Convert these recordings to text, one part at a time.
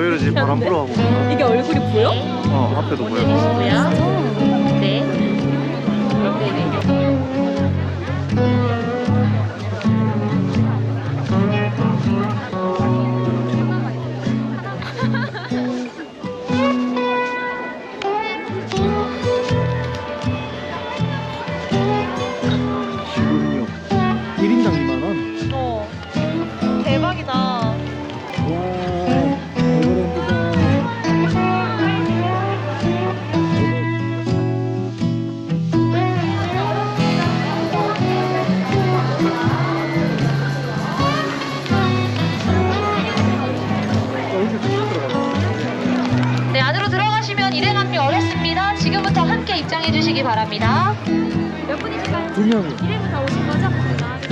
왜 이러지? 바람 불어가고. 이게 얼굴이 보여? 어, 앞에도 보여. 보이시고요. 네. 네, 안으로 들어가시면 일행 합류 어렵습니다. 지금부터 함께 입장해 주시기 바랍니다. 몇 분이실까요? 두 명이. 일행은 다 오신 거죠?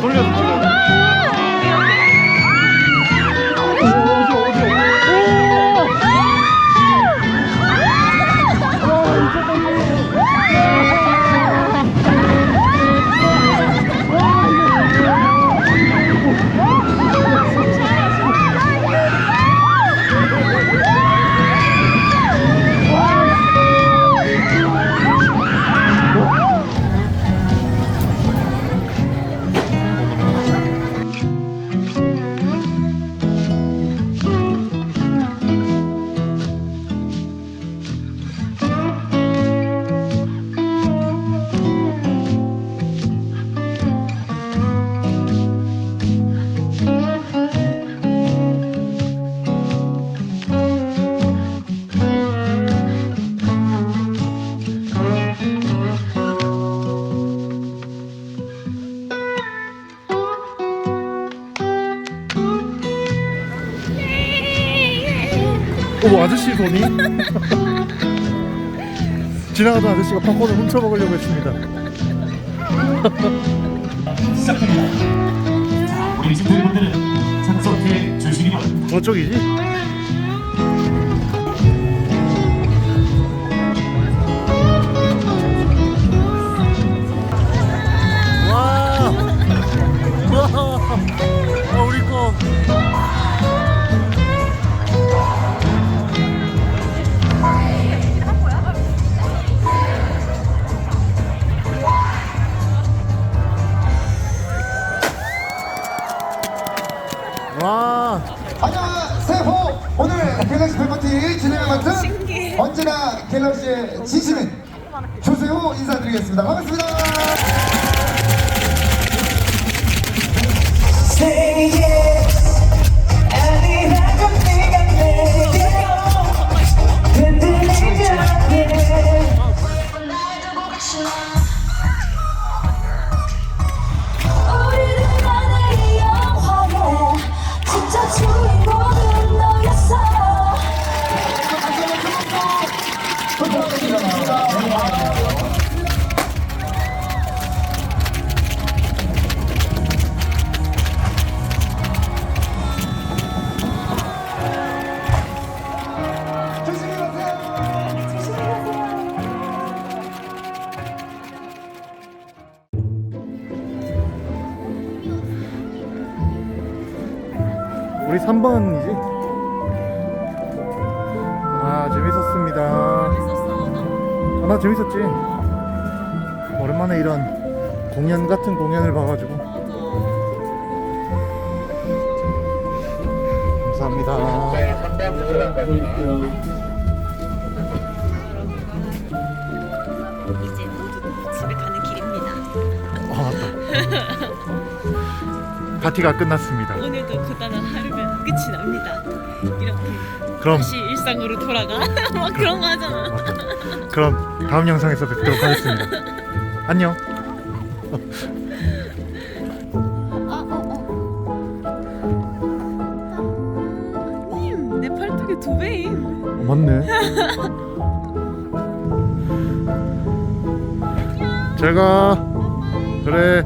돌려서 손이 지나가던 아저씨가 팝콘을 훔쳐 먹으려고 했습니다. 시작합니다. 자, 우리 친구분들은 참석해 주시기 바랍니다. 저쪽이지? 안녕하세요. 오늘 갤럭시 팬파티 진행을 맡은 언제나 갤럭시의 진심인 조세호 인사드리겠습니다. 반갑습니다. 우리 3번이지? 아 재밌었습니다. 아, 나 재밌었지. 오랜만에 이런 공연 같은 공연을 봐가지고. 감사합니다. 이제 모두 집에 가는 길입니다. 아 맞다 파티가 끝났습니다. 오늘도 하루면 끝이 납니다. 이렇게 그럼. 다시 일상으로 돌아가 막 그런 거 하잖아. 아, 그럼 다음 영상에서 뵙도록 하겠습니다. 안녕. 아, 어, 어. 아, 두 배임. 맞네. 잘 가. 그래.